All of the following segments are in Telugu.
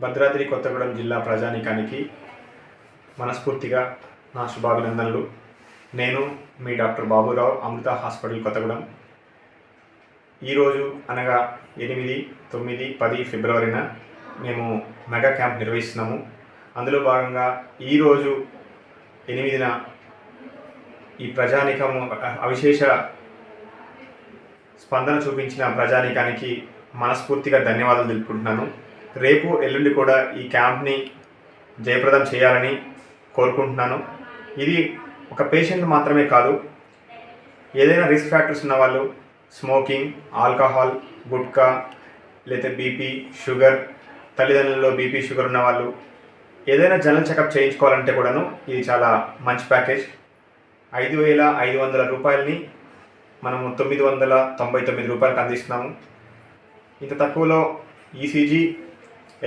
భద్రాద్రి కొత్తగూడెం జిల్లా ప్రజానీకానికి మనస్ఫూర్తిగా నా శుభాభినందనలు. నేను మీ డాక్టర్ బాబురావు అమృత హాస్పిటల్ కొత్తగూడెం. ఈరోజు అనగా ఎనిమిది తొమ్మిది పది ఫిబ్రవరిన మేము మెగా క్యాంప్ నిర్వహిస్తున్నాము. అందులో భాగంగా ఈరోజు ఎనిమిదిన ఈ ప్రజానికము అవిశేష స్పందన చూపించిన ప్రజానికానికి మనస్ఫూర్తిగా ధన్యవాదాలు తెలుపుకుంటున్నాను. రేపు ఎల్లుండి కూడా ఈ క్యాంప్ని జయప్రదం చేయాలని కోరుకుంటున్నాను. ఇది ఒక పేషెంట్ మాత్రమే కాదు ఏదైనా రిస్క్ ఫ్యాక్టర్స్ ఉన్న వాళ్ళు స్మోకింగ్ ఆల్కహాల్ గుట్కా లేదా బీపీ షుగర్ తల్లిదండ్రులలో బీపీ షుగర్ ఉన్న వాళ్ళు ఏదైనా జనరల్ చెకప్ చేయించుకోవాలంటే కూడాను ఇది చాలా మంచి ప్యాకేజ్. ఐదు వేల ఐదు వందల రూపాయలని మనము తొమ్మిది వందల తొంభై తొమ్మిది రూపాయలకు అందిస్తున్నాము. ఇంత తక్కువలో ECG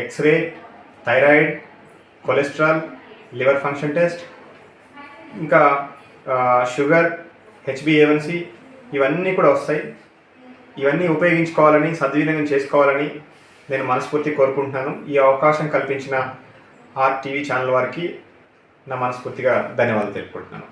x ray thyroid cholesterol liver function test ఇంకా sugar H B A one C ఇవన్నీ కూడా వస్తాయి. ఇవన్నీ ఉపయోగించుకోవాలని సద్వినియోగం చేసుకోవాలని నేను మనస్ఫూర్తి కోరుకుంటున్నాను. ఈ అవకాశం కల్పించిన ఆర్ టీవీ ఛానల్ వారికి నా మనస్ఫూర్తిగా ధన్యవాదాలు తెలుపుకుంటున్నాను.